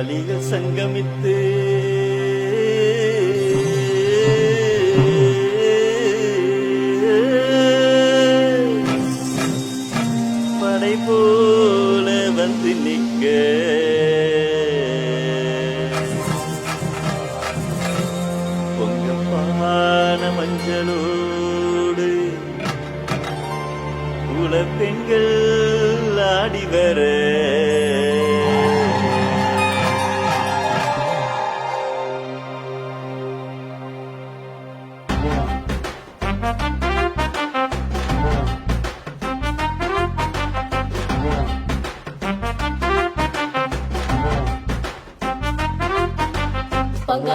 பங்காளிகள் சங்கமித்து. படை போல வந்து நிற்க. பொங்கப்பான மஞ்சளோடு குல பெண்கள் ஆடி வர.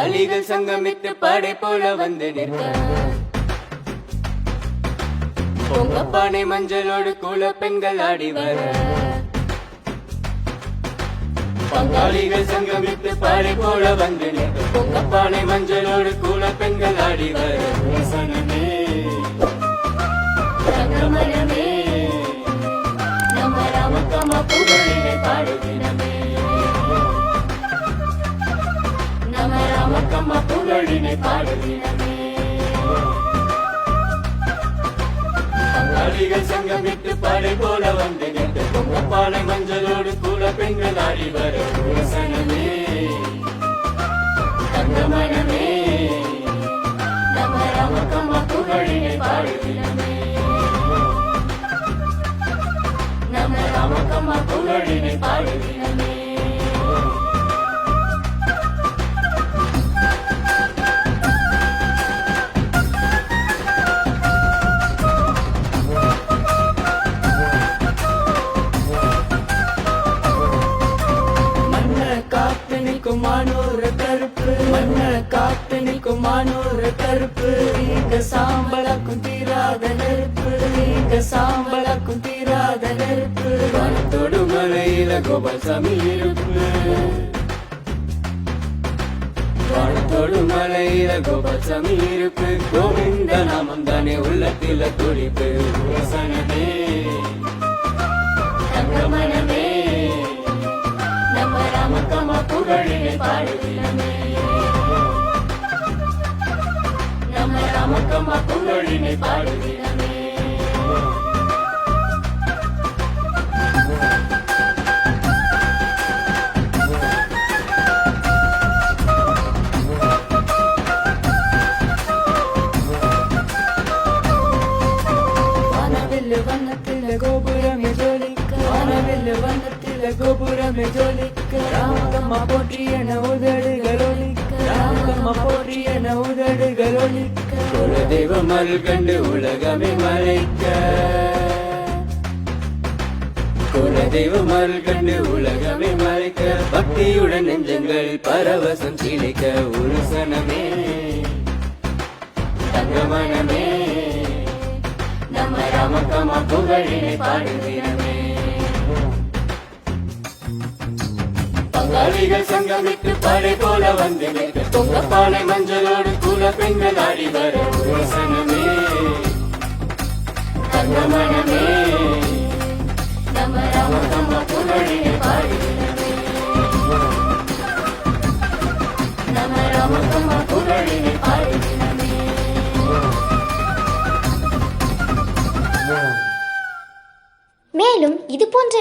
பங்காளிகள் சங்கமித்து படை போல வந்து நிற்க. பொங்கப்பானை மஞ்சளோடு குல பெண்கள் ஆடி வர. பங்காளிகள் சங்கமித்து படை போல வந்து நிற்க. பொங்கப்பானை மஞ்சளோடு குல பெண்கள் ஆடி வர. புகழினை பாடுகிறமே பங்காளிகள் சங்கமிட்டு படை போல வந்து நின்று பொங்கப்பானை மஞ்சளோடு கூட பெண்கள் ஆடி வர சனமே தங்கமனமே நம ராமக்கம்மா புகழினை பாடுகிறமே நம ராமக்கம்மா புகழினை பாடுகிறமே காத்து நிற்கும் மானூறு கருப்பு. இங்க சாம்பலாக்கும் தீராத நெருப்பு. இங்க சாம்பலாக்கும் தீராத நெருப்பு. வனத்தோடு மலையில கோபால் சாமி இருப்பு. வானத்தோடு மலையில கோபால்சாமி இருப்பு. கோவிந்த நாமம் தானே உள்ளத்தில துடிப்பு. வசனமே தங்கமனமே நம்ம ராமக்கம்மா புகழினை பாடுகிறமே நம்ம ராமக்கம்மா புகழினை பாடுகிறமே கோபுரமே ஜோலிக்க. வானவில்லு வண்ணத்தில் கோபுரமே ஜோலிக்க. ராமகம்மா போற்றியன உதடுகள் ஒலிக்க. ராமகம்மா போற்றியன உதடுகள் ஒலிக்க. ஒரு தெய்வம் அருள் கண்டு உலகமே மறைக்க. குல தெய்வம் அருள் கண்டு உலகமே மறைக்க. பக்தியுடன் நெஞ்சங்கள் பரவசம் சீலிக்க ஒரு சனமே. தங்க மனமே நம்ம ராமக்கமா புகழினை பாடுகிறமே. வரிகள் சங்கமிட்டு படை போல வந்து நிற்க. பானை மஞ்சளோடு குல பெண்கள் ஆடி வர யோசனமே. தங்கமனமே நம்ம ராம நம்ம புகழினை பாடுகிறமே